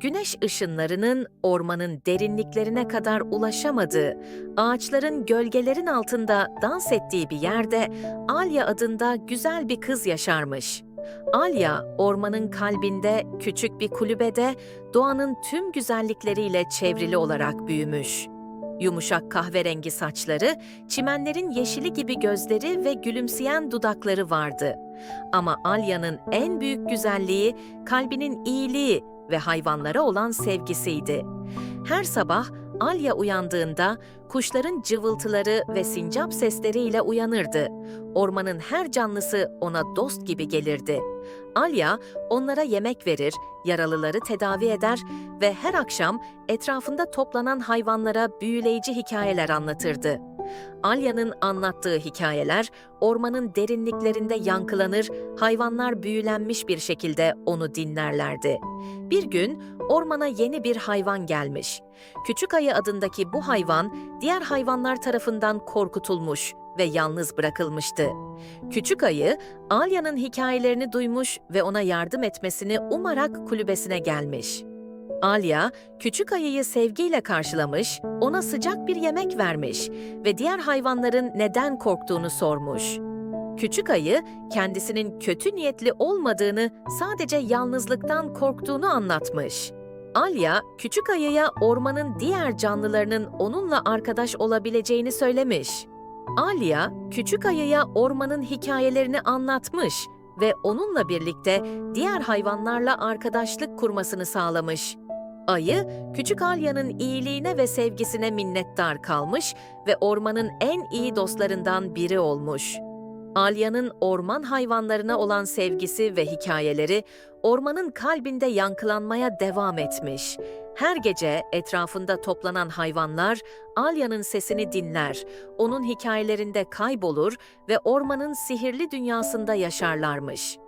güneş ışınlarının ormanın derinliklerine kadar ulaşamadığı, ağaçların gölgelerin altında dans ettiği bir yerde Alya adında güzel bir kız yaşarmış. Alya, ormanın kalbinde, küçük bir kulübede, doğanın tüm güzellikleriyle çevrili olarak büyümüş. Yumuşak kahverengi saçları, çimenlerin yeşili gibi gözleri ve gülümseyen dudakları vardı. Ama Alya'nın en büyük güzelliği kalbinin iyiliği ve hayvanlara olan sevgisiydi. Her sabah Alya uyandığında kuşların cıvıltıları ve sincap sesleriyle uyanırdı. Ormanın her canlısı ona dost gibi gelirdi. Alya onlara yemek verir, yaralıları tedavi eder ve her akşam etrafında toplanan hayvanlara büyüleyici hikayeler anlatırdı. Alya'nın anlattığı hikayeler ormanın derinliklerinde yankılanır, hayvanlar büyülenmiş bir şekilde onu dinlerlerdi. Bir gün ormana yeni bir hayvan gelmiş. Küçük ayı adındaki bu hayvan diğer hayvanlar tarafından korkutulmuş ve yalnız bırakılmıştı. Küçük ayı Alya'nın hikayelerini duymuş ve ona yardım etmesini umarak kulübesine gelmiş. Alya, küçük ayıyı sevgiyle karşılamış, ona sıcak bir yemek vermiş ve diğer hayvanların neden korktuğunu sormuş. Küçük ayı, kendisinin kötü niyetli olmadığını, sadece yalnızlıktan korktuğunu anlatmış. Alya, küçük ayıya ormanın diğer canlılarının onunla arkadaş olabileceğini söylemiş. Alya, küçük ayıya ormanın hikayelerini anlatmış ve onunla birlikte diğer hayvanlarla arkadaşlık kurmasını sağlamış. Ayı, küçük Alya'nın iyiliğine ve sevgisine minnettar kalmış ve ormanın en iyi dostlarından biri olmuş. Alya'nın orman hayvanlarına olan sevgisi ve hikayeleri ormanın kalbinde yankılanmaya devam etmiş. Her gece etrafında toplanan hayvanlar Alya'nın sesini dinler, onun hikayelerinde kaybolur ve ormanın sihirli dünyasında yaşarlarmış.